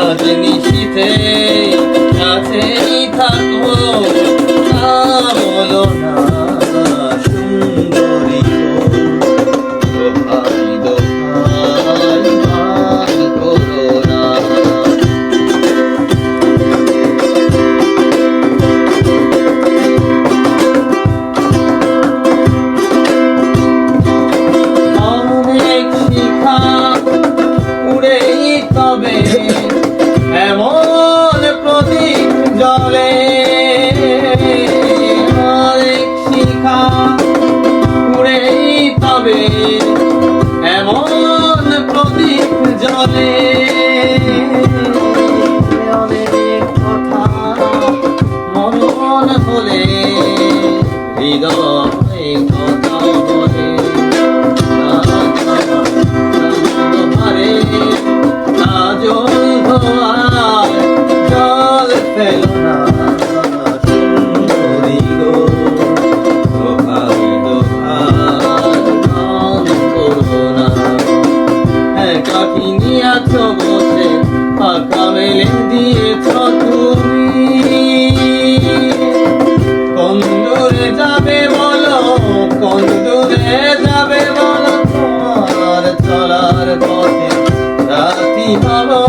আজ নিশীথে এমন প্রদীপ জলে। অনেক কথা মন হলে হৃদয় একা কিনিয়াছ বসে ফাঁকা মেলে দিয়েছ তুমি। কোন দূরে যাবে বলো কোন দূরে যাবে বলো তোমার চলার পথে। রাতি হবে